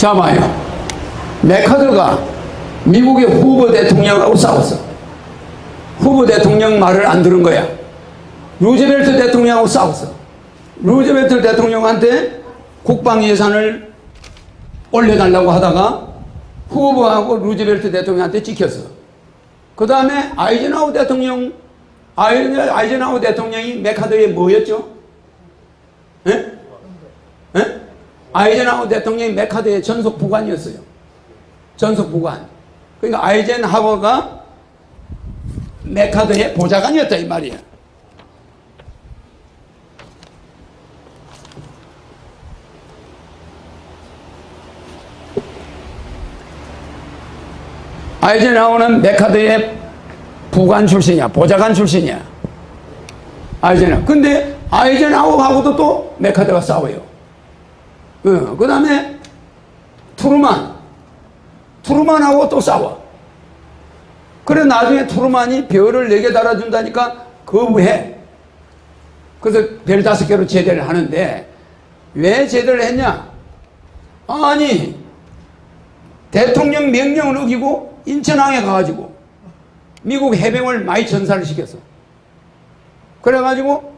자 봐요. 메카드가 미국의 후보 대통령하고 싸웠어. 후보 대통령 말을 안 들은 거야. 루즈벨트 대통령하고 싸웠어. 루즈벨트 대통령한테 국방 예산을 올려달라고 하다가 후보하고 루즈벨트 대통령한테 찍혔어. 그 다음에 아이젠하워 대통령, 아이- 아이젠하워 대통령이 메카드에 뭐였죠? 예? 예? 아이젠하워 대통령이 메카드의 전속 부관이었어요. 전속 부관. 그러니까 아이젠하워가 메카드의 보좌관이었다 이 말이야. 아이젠하워는 메카드의 부관 출신이야. 보좌관 출신이야. 아이젠하워. 근데 아이젠하워하고도 또 메카드가 싸워요. 그 다음에 투르만. 투르만하고 또 싸워. 그래 나중에 투르만이 별을 네 개 달아준다니까 거부해. 그래서 별 다섯 개로 제대를 하는데 왜 제대를 했냐? 아니 대통령 명령을 어기고 인천항에 가가지고 미국 해병을 많이 전사를 시켰어. 그래가지고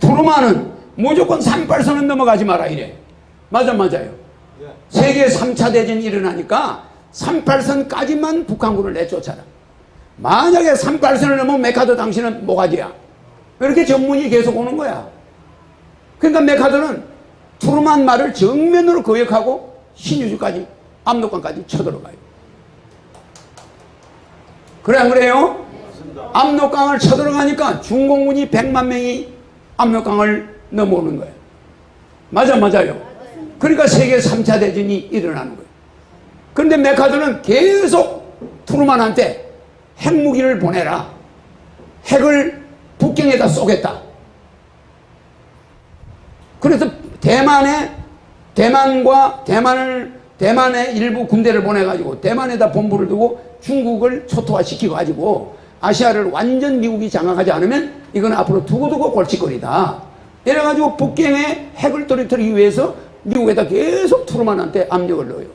투르만은 무조건 38선은 넘어가지 마라 이래. 맞아 맞아요. 세계 3차 대전이 일어나니까 38선까지만 북한군을 내쫓아라. 만약에 38선을 넘으면 메카드 당신은 모가지야. 이렇게 전문이 계속 오는 거야. 그러니까 메카드는 투르만 말을 정면으로 거역하고 신유주까지 압록강까지 쳐들어가요. 그래 안 그래요? 압록강을 쳐들어가니까 중공군이 100만 명이 압록강을 넘어오는 거예요. 맞아 맞아요. 그러니까 세계 3차 대전이 일어나는 거예요. 그런데 메카드는 계속 투르만한테 핵무기를 보내라. 핵을 북경에다 쏘겠다. 그래서 대만에 대만과 대만을 대만에 일부 군대를 보내가지고 대만에다 본부를 두고 중국을 초토화시키고 아시아를 완전 미국이 장악하지 않으면 이건 앞으로 두고두고 골칫거리다. 이래가지고 북경에 핵을 떨어뜨리기 위해서 미국에다 계속 투르만한테 압력을 넣어요.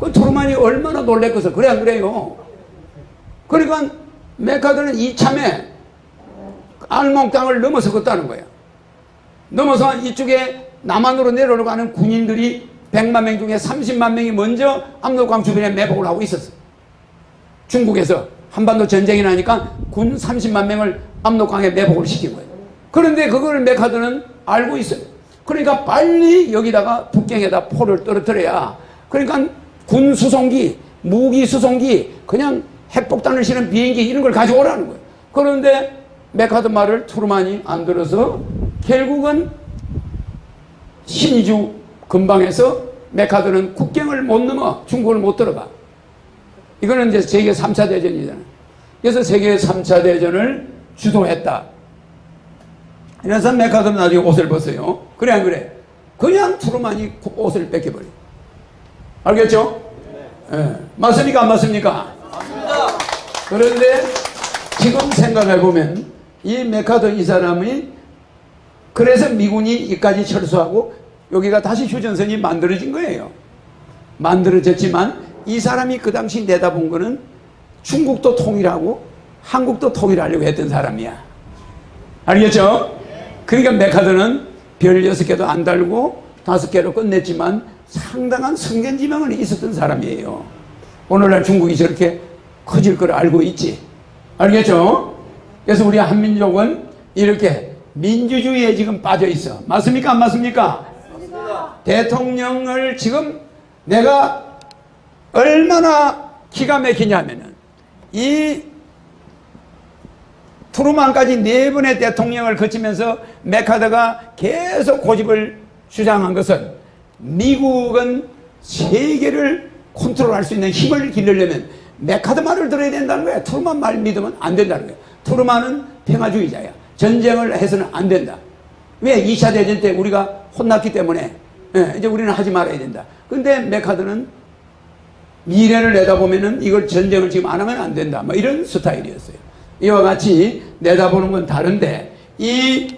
그 투르만이 얼마나 놀랬겠어. 그래 안 그래요? 그러니까 메카드는 이참에 알몽 땅을 넘어섰다는 거야. 넘어서 이쪽에 남한으로 내려가는 군인들이 100만 명 중에 30만 명이 먼저 압록강 주변에 매복을 하고 있었어. 중국에서 한반도 전쟁이 나니까 군 30만 명을 압록강에 매복을 시킨 거예요. 그런데 그걸 메카드는 알고 있어요. 그러니까 빨리 여기다가 북경에다 포를 떨어뜨려야 그러니까 군 수송기, 무기 수송기, 그냥 핵폭탄을 실은 비행기 이런 걸 가져오라는 거예요. 그런데 메카드 말을 투르만이 안 들어서 결국은 신주 근방에서 메카드는 국경을 못 넘어 중국을 못 들어가. 이거는 이제 세계 3차 대전이잖아요. 그래서 세계 3차 대전을 주도했다. 그래서 메카드는 나중에 옷을 벗어요. 그래 안 그래? 그냥 투르만이 옷을 뺏겨버려. 알겠죠? 예. 맞습니까? 안 맞습니까? 그런데 지금 생각해보면 이 메카드 이 사람이 그래서 미군이 이까지 철수하고 여기가 다시 휴전선이 만들어진 거예요. 만들어졌지만 이 사람이 그 당시 내다본 거는 중국도 통일하고 한국도 통일하려고 했던 사람이야. 알겠죠? 그러니까 메카드는 별 6개도 안 달고 5개로 끝냈지만 상당한 성견 지명은 있었던 사람이에요. 오늘날 중국이 저렇게 커질 걸 알고 있지. 알겠죠? 그래서 우리 한민족은 이렇게 민주주의에 지금 빠져 있어. 맞습니까? 안 맞습니까? 대통령을 지금 내가 얼마나 기가 막히냐면은 이 트루만까지 네 번의 대통령을 거치면서 메카드가 계속 고집을 주장한 것은 미국은 세계를 컨트롤할 수 있는 힘을 기르려면 메카드 말을 들어야 된다는 거야. 트루만 말 믿으면 안 된다는 거야. 트루만은 평화주의자야. 전쟁을 해서는 안 된다. 왜? 2차 대전 때 우리가 혼났기 때문에 예, 이제 우리는 하지 말아야 된다. 근데 메카드는 미래를 내다보면은 이걸 전쟁을 지금 안 하면 안 된다. 뭐 이런 스타일이었어요. 이와 같이 내다보는 건 다른데 이